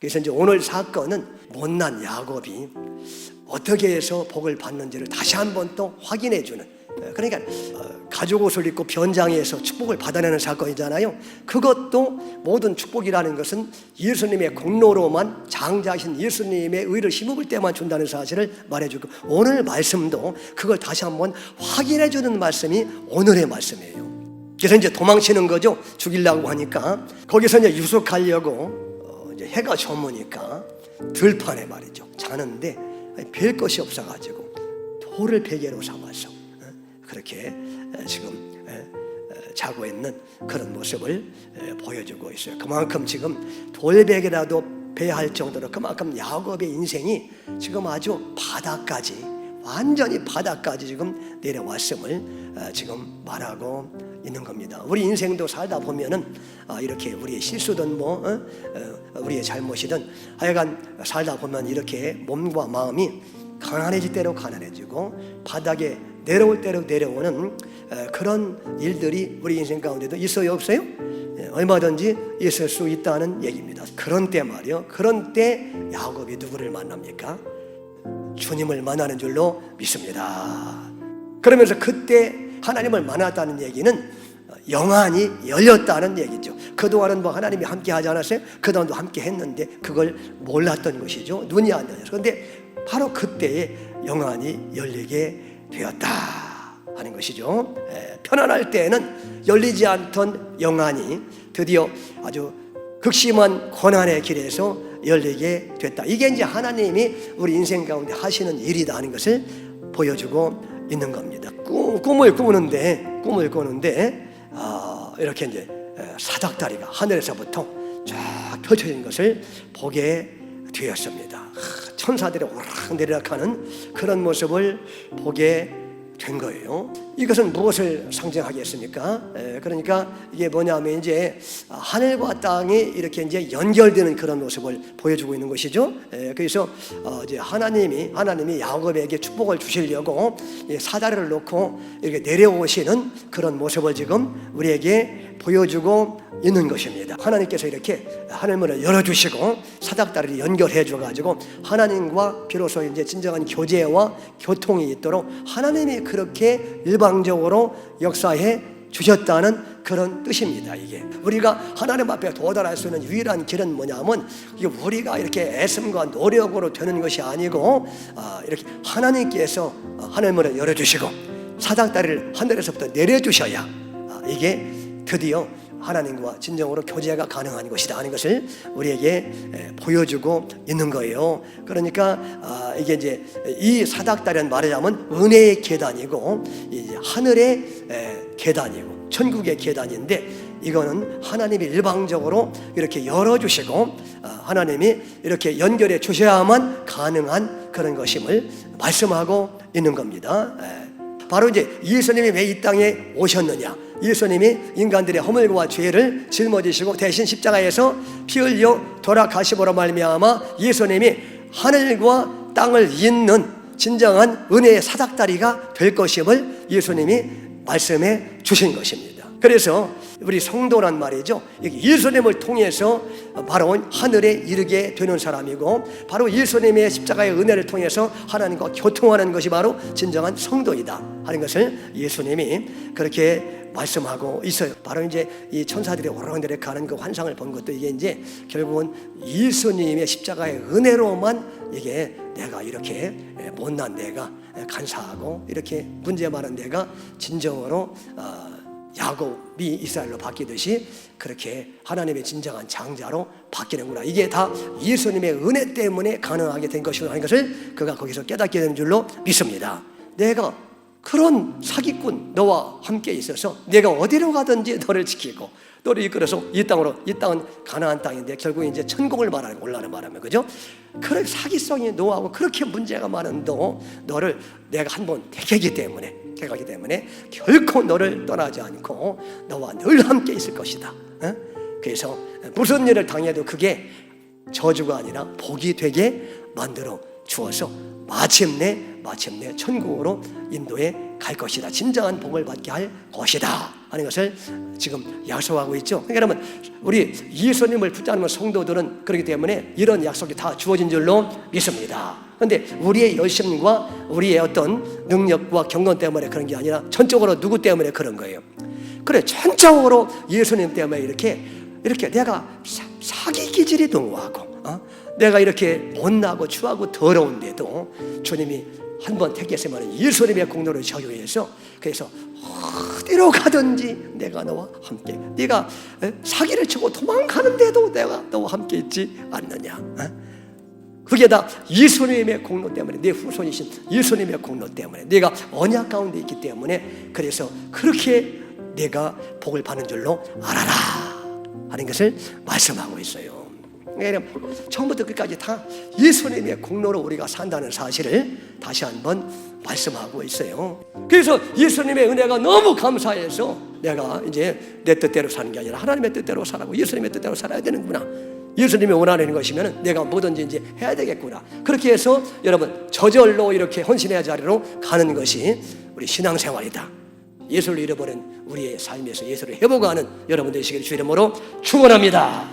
그래서 이제 오늘 사건은 못난 야곱이 어떻게 해서 복을 받는지를 다시 한번 또 확인해 주는 어, 그러니까 어, 가죽 옷을 입고 변장해서 축복을 받아내는 사건이잖아요. 그것도 모든 축복이라는 것은 예수님의 공로로만 장자신 예수님의 의를 힘입을 때만 준다는 사실을 말해주고 오늘 말씀도 그걸 다시 한번 확인해 주는 말씀이 오늘의 말씀이에요. 그래서 이제 도망치는 거죠. 죽이려고 하니까 거기서 이제 유숙하려고 어, 이제 해가 저무니까 들판에 말이죠. 자는데 별 것이 없어가지고 돌을 베개로 삼아서 어, 그렇게 에, 지금 에, 에, 자고 있는 그런 모습을 에, 보여주고 있어요. 그만큼 지금 돌베개라도 배할 정도로 그만큼 야곱의 인생이 지금 아주 바닥까지 완전히 바닥까지 지금 내려왔음을 어, 지금 말하고 있는 겁니다. 우리 인생도 살다 보면은 아, 이렇게 우리의 실수든 뭐 어? 어, 우리의 잘못이든 하여간 살다 보면 이렇게 몸과 마음이 가난해질 대로 가난해지고 바닥에 내려올 대로 내려오는 어, 그런 일들이 우리 인생 가운데도 있어요 없어요? 예, 얼마든지 있을 수 있다는 얘기입니다. 그런 때 말이요. 그런 때 야곱이 누구를 만납니까? 주님을 만나는 줄로 믿습니다. 그러면서 그때 하나님을 만났다는 얘기는 영안이 열렸다는 얘기죠. 그동안은 뭐 하나님이 함께 하지 않았어요? 그동안도 함께 했는데 그걸 몰랐던 것이죠. 눈이 안 열렸어요. 그런데 바로 그때에 영안이 열리게 되었다 하는 것이죠. 에, 편안할 때에는 열리지 않던 영안이 드디어 아주 극심한 고난의 길에서 열리게 됐다. 이게 이제 하나님이 우리 인생 가운데 하시는 일이다 하는 것을 보여주고 있는 겁니다. 꿈, 꿈을 꾸는데 꿈을 꾸는데 아, 이렇게 이제 사닥다리가 하늘에서부터 쫙 펼쳐진 것을 보게 되었습니다. 아, 천사들이 오락 내리락하는 그런 모습을 보게 된 거예요. 이것은 무엇을 상징하겠습니까? 에, 그러니까 이게 뭐냐면 이제 하늘과 땅이 이렇게 이제 연결되는 그런 모습을 보여주고 있는 것이죠. 에, 그래서 어, 이제 하나님이 하나님이 야곱에게 축복을 주시려고 이 사다리를 놓고 이렇게 내려오시는 그런 모습을 지금 우리에게 보여주고 있는 것입니다. 하나님께서 이렇게 하늘문을 열어주시고 사닥다리를 연결해 줘가지고 하나님과 비로소 이제 진정한 교제와 교통이 있도록 하나님이 그렇게 일 방적으로 역사해 주셨다는 그런 뜻입니다. 이게 우리가 하나님 앞에 도달할 수 있는 유일한 길은 뭐냐면 우리가 이렇게 애씀과 노력으로 되는 것이 아니고 아, 이렇게 하나님께서 하늘문을 열어주시고 사닥다리를 하늘에서부터 내려주셔야 아, 이게 드디어 하나님과 진정으로 교제가 가능한 것이다 하는 것을 우리에게 에, 보여주고 있는 거예요. 그러니까 아, 이게 이제 이 사닥다리는 말하자면 은혜의 계단이고 하늘의 에, 계단이고 천국의 계단인데 이거는 하나님이 일방적으로 이렇게 열어주시고 아, 하나님이 이렇게 연결해 주셔야만 가능한 그런 것임을 말씀하고 있는 겁니다. 에. 바로 이제 예수님이 왜 이 땅에 오셨느냐? 예수님이 인간들의 허물과 죄를 짊어지시고 대신 십자가에서 피 흘려 돌아가심으로 말미암아 예수님이 하늘과 땅을 잇는 진정한 은혜의 사닥다리가 될 것임을 예수님이 말씀해 주신 것입니다. 그래서 우리 성도란 말이죠. 예수님을 통해서 바로 하늘에 이르게 되는 사람이고 바로 예수님의 십자가의 은혜를 통해서 하나님과 교통하는 것이 바로 진정한 성도이다 하는 것을 예수님이 그렇게 말씀하고 있어요. 바로 이제 이 천사들이 오르락내리락 가는 그 환상을 본 것도 이게 이제 결국은 예수님의 십자가의 은혜로만 이게 내가 이렇게 못난 내가 간사하고 이렇게 문제 많은 내가 진정으로 어, 야곱이 이스라엘로 바뀌듯이 그렇게 하나님의 진정한 장자로 바뀌는구나. 이게 다 예수님의 은혜 때문에 가능하게 된 것이라는 것을 그가 거기서 깨닫게 되는 줄로 믿습니다. 내가 그런 사기꾼 너와 함께 있어서 내가 어디로 가든지 너를 지키고 너를 이끌어서 이 땅으로 이 땅은 가나안 땅인데 결국 이제 천국을 말하는 올라는 말하면 그죠? 그런 사기성이 너하고 그렇게 문제가 많은 너 너를 내가 한번 택하기 때문에 택하기 때문에 결코 너를 떠나지 않고 너와 늘 함께 있을 것이다. 어? 그래서 무슨 일을 당해도 그게 저주가 아니라 복이 되게 만들어 주어서 마침내 마침내 천국으로 인도에 갈 것이다. 진정한 복을 받게 할 것이다. 하는 것을 지금 약속하고 있죠. 그러니까 여러분 우리 예수님을 붙잡는 성도들은 그렇기 때문에 이런 약속이 다 주어진 줄로 믿습니다. 그런데 우리의 열심과 우리의 어떤 능력과 경건 때문에 그런 게 아니라 전적으로 누구 때문에 그런 거예요. 그래 전적으로 예수님 때문에 이렇게 이렇게 내가 사, 사기 기질이 농후하고 어? 내가 이렇게 못나고 추하고 더러운데도 주님이 한 번 택했으면 예수님의 공로를 적용해서 그래서 어디로 가든지 내가 너와 함께 네가 에? 사기를 치고 도망가는데도 내가 너와 함께 있지 않느냐 어? 그게 다 예수님의 공로 때문에 내 후손이신 예수님의 공로 때문에 내가 언약 가운데 있기 때문에 그래서 그렇게 내가 복을 받는 줄로 알아라 하는 것을 말씀하고 있어요. 그러니까 처음부터 끝까지 다 예수님의 공로로 우리가 산다는 사실을 다시 한번 말씀하고 있어요. 그래서 예수님의 은혜가 너무 감사해서 내가 이제 내 뜻대로 사는 게 아니라 하나님의 뜻대로 살라고 예수님의 뜻대로 살아야 되는구나. 예수님이 원하는 것이면 내가 뭐든지 이제 해야 되겠구나. 그렇게 해서 여러분 저절로 이렇게 헌신의 자리로 가는 것이 우리 신앙생활이다. 예수를 잃어버린 우리의 삶에서 예수를 회복하는 여러분들 되시기를 주 이름으로 축원합니다.